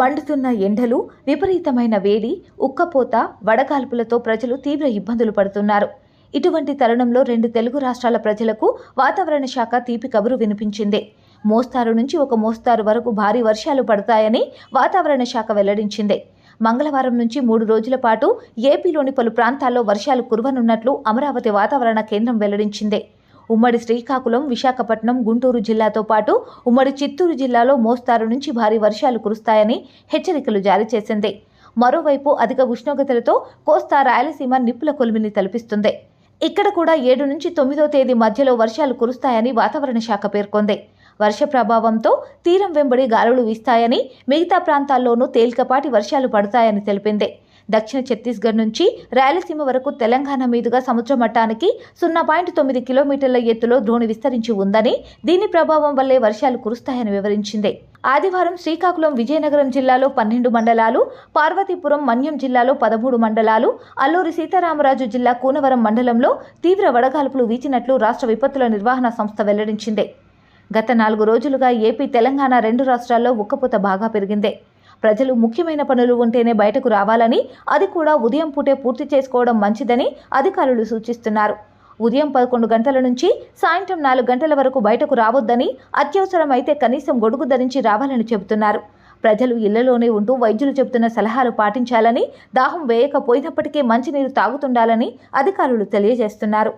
మండుతున్న ఎండలు విపరీతమైన వేడి ఉక్కపోత వడకాల్పులతో ప్రజలు తీవ్ర ఇబ్బందులు పడుతున్నారు. ఇటువంటి తరుణంలో రెండు తెలుగు రాష్ట్రాల ప్రజలకు వాతావరణ శాఖ తీపి కబురు వినిపించింది. మోస్తారు నుంచి ఒక మోస్తారు వరకు భారీ వర్షాలు పడతాయని వాతావరణ శాఖ వెల్లడించింది. మంగళవారం నుంచి మూడు రోజుల పాటు ఏపీలోని పలు ప్రాంతాల్లో వర్షాలు కురవనున్నట్లు అమరావతి వాతావరణ కేంద్రం వెల్లడించింది. ఉమ్మడి శ్రీకాకుళం విశాఖపట్నం గుంటూరు జిల్లాతో పాటు ఉమ్మడి చిత్తూరు జిల్లాలో మోస్తారు నుంచి భారీ వర్షాలు కురుస్తాయని హెచ్చరికలు జారీ చేసింది. మరోవైపు అధిక ఉష్ణోగ్రతలతో కోస్తా రాయలసీమ నిప్పుల కొలిమిని తలపిస్తుంది. ఇక్కడ కూడా ఏడు నుంచి తొమ్మిదో తేదీ మధ్యలో వర్షాలు కురుస్తాయని వాతావరణ శాఖ పేర్కొంది. వర్ష ప్రభావంతో తీరం వెంబడి గాలులు వీస్తాయని మిగతా ప్రాంతాల్లోనూ తేలికపాటి వర్షాలు పడతాయని తెలిపింది. దక్షిణ ఛత్తీస్గఢ్ నుంచి రాయలసీమ వరకు తెలంగాణ మీదుగా సముద్ర మట్టానికి సున్నా పాయింట్ తొమ్మిది కిలోమీటర్ల ఎత్తులో ద్రోణి విస్తరించి ఉందని దీని ప్రభావం వల్లే వర్షాలు కురుస్తాయని వివరించింది. ఆదివారం శ్రీకాకుళం విజయనగరం జిల్లాలో పన్నెండు మండలాలు పార్వతీపురం మన్యం జిల్లాలో పదమూడు మండలాలు అల్లూరి సీతారామరాజు జిల్లా కూనవరం మండలంలో తీవ్ర వడగాల్పులు వీచినట్లు రాష్ట్ర విపత్తుల నిర్వహణ సంస్థ వెల్లడించింది. గత నాలుగు రోజులుగా ఏపీ తెలంగాణ రెండు రాష్ట్రాల్లో ఉక్కపోత బాగా పెరిగింది. ప్రజలు ముఖ్యమైన పనులు ఉంటేనే బయటకు రావాలని అది కూడా ఉదయం పూటే పూర్తి చేసుకోవడం మంచిదని అధికారులు సూచిస్తున్నారు. ఉదయం పదకొండు గంటల నుంచి సాయంత్రం నాలుగు గంటల వరకు బయటకు రావద్దని అత్యవసరమైతే కనీసం గొడుగు ధరించి రావాలని చెబుతున్నారు. ప్రజలు ఇళ్ళలోనే ఉంటూ వైద్యులు చెబుతున్న సలహాలు పాటించాలని దాహం వేయకపోయినప్పటికీ మంచినీరు తాగుతుండాలని అధికారులు తెలియజేస్తున్నారు.